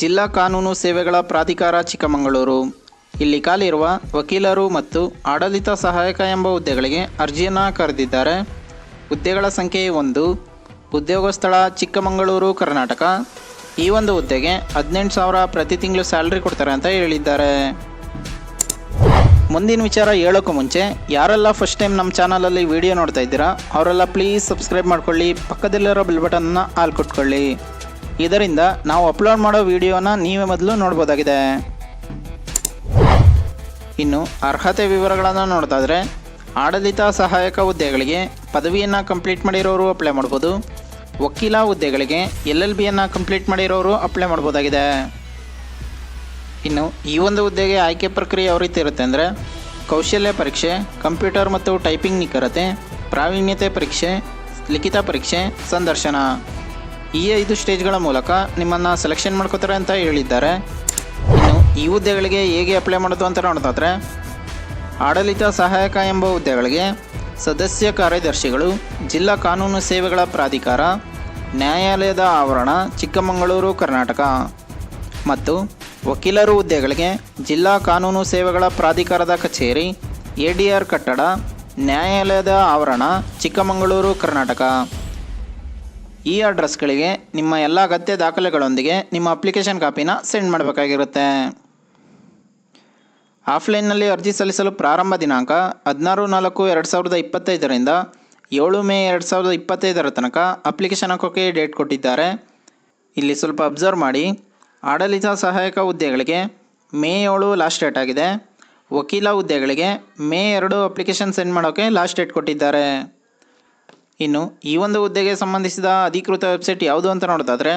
ಜಿಲ್ಲಾ ಕಾನೂನು ಸೇವೆಗಳ ಪ್ರಾಧಿಕಾರ ಚಿಕ್ಕಮಗಳೂರು. ಇಲ್ಲಿ ಖಾಲಿರುವ ವಕೀಲರು ಮತ್ತು ಆಡಳಿತ ಸಹಾಯಕ ಎಂಬ ಹುದ್ದೆಗಳಿಗೆ ಅರ್ಜಿಯನ್ನು ಕರೆದಿದ್ದಾರೆ. ಹುದ್ದೆಗಳ ಸಂಖ್ಯೆ ಒಂದು, ಉದ್ಯೋಗ ಸ್ಥಳ ಚಿಕ್ಕಮಗಳೂರು, ಕರ್ನಾಟಕ. ಈ ಒಂದು ಹುದ್ದೆಗೆ ಹದಿನೆಂಟು ಸಾವಿರ ಪ್ರತಿ ತಿಂಗಳು ಸ್ಯಾಲ್ರಿ ಕೊಡ್ತಾರೆ ಅಂತ ಹೇಳಿದ್ದಾರೆ. ಮುಂದಿನ ವಿಚಾರ ಹೇಳೋಕ್ಕೂ ಮುಂಚೆ, ಯಾರೆಲ್ಲ ಫಸ್ಟ್ ಟೈಮ್ ನಮ್ಮ ಚಾನಲಲ್ಲಿ ವಿಡಿಯೋ ನೋಡ್ತಾ ಇದ್ದೀರಾ, ಅವರೆಲ್ಲ ಪ್ಲೀಸ್ ಸಬ್ಸ್ಕ್ರೈಬ್ ಮಾಡ್ಕೊಳ್ಳಿ, ಪಕ್ಕದಲ್ಲಿರೋ ಬೆಲ್ ಬಟನ್ನ ಆಲ್ ಕೊಟ್ಕೊಳ್ಳಿ. ಇದರಿಂದ ನಾವು ಅಪ್ಲೋಡ್ ಮಾಡೋ ವಿಡಿಯೋನ ನೀವೇ ಮೊದಲು ನೋಡ್ಬೋದಾಗಿದೆ. ಇನ್ನು ಅರ್ಹತೆ ವಿವರಗಳನ್ನು ನೋಡ್ತಾಯಿದ್ರೆ ಆಡಳಿತ ಸಹಾಯಕ ಹುದ್ದೆಗಳಿಗೆ ಪದವಿಯನ್ನು ಕಂಪ್ಲೀಟ್ ಮಾಡಿರೋರು ಅಪ್ಲೈ ಮಾಡ್ಬೋದು. ವಕೀಲ ಹುದ್ದೆಗಳಿಗೆ ಎಲ್ ಎಲ್ ಬಿಯನ್ನು ಕಂಪ್ಲೀಟ್ ಮಾಡಿರೋರು ಅಪ್ಲೈ ಮಾಡ್ಬೋದಾಗಿದೆ. ಇನ್ನು ಈ ಒಂದು ಹುದ್ದೆಗೆ ಆಯ್ಕೆ ಪ್ರಕ್ರಿಯೆ ಯಾವ ರೀತಿ ಇರುತ್ತೆ ಅಂದರೆ, ಕೌಶಲ್ಯ ಪರೀಕ್ಷೆ, ಕಂಪ್ಯೂಟರ್ ಮತ್ತು ಟೈಪಿಂಗ್ ನಿಖರತೆ, ಪ್ರಾವೀಣ್ಯತೆ ಪರೀಕ್ಷೆ, ಲಿಖಿತ ಪರೀಕ್ಷೆ, ಸಂದರ್ಶನ. ಈ ಐದು ಸ್ಟೇಜ್ಗಳ ಮೂಲಕ ನಿಮ್ಮನ್ನು ಸೆಲೆಕ್ಷನ್ ಮಾಡ್ಕೋತಾರೆ ಅಂತ ಹೇಳಿದ್ದಾರೆ. ಇನ್ನು ಈ ಹುದ್ದೆಗಳಿಗೆ ಹೇಗೆ ಅಪ್ಲೈ ಮಾಡೋದು ಅಂತ ನೋಡೋದಾದರೆ, ಆಡಳಿತ ಸಹಾಯಕ ಎಂಬ ಹುದ್ದೆಗಳಿಗೆ ಸದಸ್ಯ ಕಾರ್ಯದರ್ಶಿಗಳು, ಜಿಲ್ಲಾ ಕಾನೂನು ಸೇವೆಗಳ ಪ್ರಾಧಿಕಾರ, ನ್ಯಾಯಾಲಯದ ಆವರಣ, ಚಿಕ್ಕಮಗಳೂರು, ಕರ್ನಾಟಕ ಮತ್ತು ವಕೀಲರು ಹುದ್ದೆಗಳಿಗೆ ಜಿಲ್ಲಾ ಕಾನೂನು ಸೇವೆಗಳ ಪ್ರಾಧಿಕಾರದ ಕಚೇರಿ, ಎ ಡಿ ಆರ್ ಕಟ್ಟಡ, ನ್ಯಾಯಾಲಯದ ಆವರಣ, ಚಿಕ್ಕಮಗಳೂರು, ಕರ್ನಾಟಕ. ಈ ಅಡ್ರೆಸ್ಗಳಿಗೆ ನಿಮ್ಮ ಎಲ್ಲ ಅಗತ್ಯ ದಾಖಲೆಗಳೊಂದಿಗೆ ನಿಮ್ಮ ಅಪ್ಲಿಕೇಶನ್ ಕಾಪಿನ ಸೆಂಡ್ ಮಾಡಬೇಕಾಗಿರುತ್ತೆ. ಆಫ್ಲೈನ್ನಲ್ಲಿ ಅರ್ಜಿ ಸಲ್ಲಿಸಲು ಪ್ರಾರಂಭ ದಿನಾಂಕ ಹದಿನಾರು ನಾಲ್ಕು ಎರಡು ಸಾವಿರದ ಇಪ್ಪತ್ತೈದರಿಂದ ಏಳು ಮೇ ಎರಡು ಸಾವಿರದ ಇಪ್ಪತ್ತೈದರ ತನಕ ಅಪ್ಲಿಕೇಶನ್ ಹಾಕೋಕ್ಕೆ ಡೇಟ್ ಕೊಟ್ಟಿದ್ದಾರೆ. ಇಲ್ಲಿ ಸ್ವಲ್ಪ ಅಬ್ಸರ್ವ್ ಮಾಡಿ. ಆಡಳಿತ ಸಹಾಯಕ ಹುದ್ದೆಗಳಿಗೆ ಮೇ ಏಳು ಲಾಸ್ಟ್ ಡೇಟ್ ಆಗಿದೆ. ವಕೀಲ ಹುದ್ದೆಗಳಿಗೆ ಮೇ ಎರಡು ಅಪ್ಲಿಕೇಶನ್ ಸೆಂಡ್ ಮಾಡೋಕ್ಕೆ ಲಾಸ್ಟ್ ಡೇಟ್ ಕೊಟ್ಟಿದ್ದಾರೆ. ಇನ್ನು ಈ ಒಂದು ಹುದ್ದೆಗೆ ಸಂಬಂಧಿಸಿದ ಅಧಿಕೃತ ವೆಬ್ಸೈಟ್ ಯಾವುದು ಅಂತ ನೋಡೋದಾದರೆ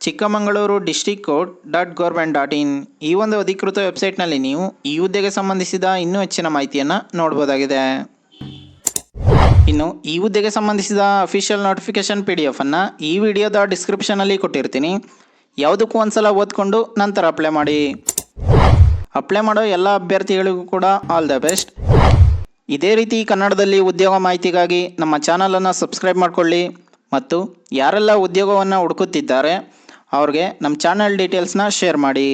Chikkamagaluru district court dot government dot in. ಈ ಒಂದು ಅಧಿಕೃತ ವೆಬ್ಸೈಟ್ನಲ್ಲಿ ನೀವು ಈ ಹುದ್ದೆಗೆ ಸಂಬಂಧಿಸಿದ ಇನ್ನೂ ಹೆಚ್ಚಿನ ಮಾಹಿತಿಯನ್ನು ನೋಡ್ಬೋದಾಗಿದೆ. ಇನ್ನು ಈ ಹುದ್ದೆಗೆ ಸಂಬಂಧಿಸಿದ ಅಫಿಷಿಯಲ್ ನೋಟಿಫಿಕೇಶನ್ ಪಿ ಡಿ ಎಫನ್ನು ಈ ವಿಡಿಯೋದ ಡಿಸ್ಕ್ರಿಪ್ಷನಲ್ಲಿ ಕೊಟ್ಟಿರ್ತೀನಿ. ಯಾವುದಕ್ಕೂ ಒಂದ್ಸಲ ಓದ್ಕೊಂಡು ನಂತರ ಅಪ್ಲೈ ಮಾಡಿ. ಅಪ್ಲೈ ಮಾಡೋ ಎಲ್ಲ ಅಭ್ಯರ್ಥಿಗಳಿಗೂ ಕೂಡ ಆಲ್ ದ ಬೆಸ್ಟ್. ಇದೇ ರೀತಿ ಕನ್ನಡದಲ್ಲಿ ಉದ್ಯೋಗ ಮಾಹಿತಿಗಾಗಿ ನಮ್ಮ ಚಾನಲನ್ನು ಸಬ್ಸ್ಕ್ರೈಬ್ ಮಾಡಿಕೊಳ್ಳಿ. ಮತ್ತು ಯಾರೆಲ್ಲ ಉದ್ಯೋಗವನ್ನು ಹುಡುಕುತ್ತಿದ್ದಾರೆ, ಅವ್ರಿಗೆ ನಮ್ಮ ಚಾನಲ್ ಡೀಟೇಲ್ಸ್ನ ಶೇರ್ ಮಾಡಿ.